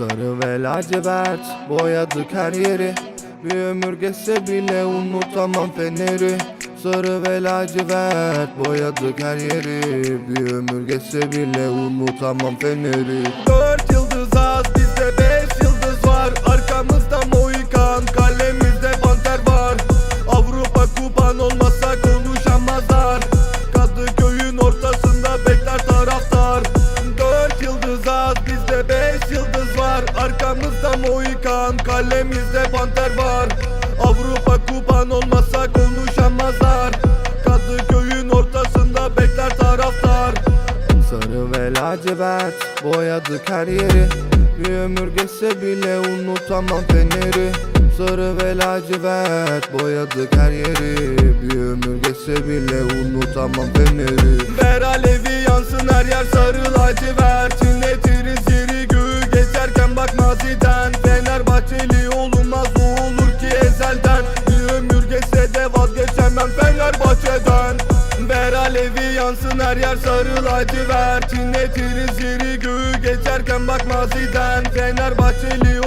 Sarı ve lacivert boyadık her yeri. Bir ömür geçse bile unutamam feneri. Sarı ve lacivert boyadık her yeri. Bir ömür geçse bile unutamam feneri. Dört Mohikan kalemizde panter var. Avrupa kupan olmasa konuşamazlar. Kadıköy'ün ortasında bekler taraftar. Sarı ve lacivert boyadık her yeri. Bir ömür geçse bile unutamam feneri. Sarı ve lacivert boyadık her yeri. Bir ömür geçse bile unutamam feneri. Ver alevi alevi yansın her yer sarı lacivert İnletiriz yeri göğü geçerken bak maziden Fenerbahçeli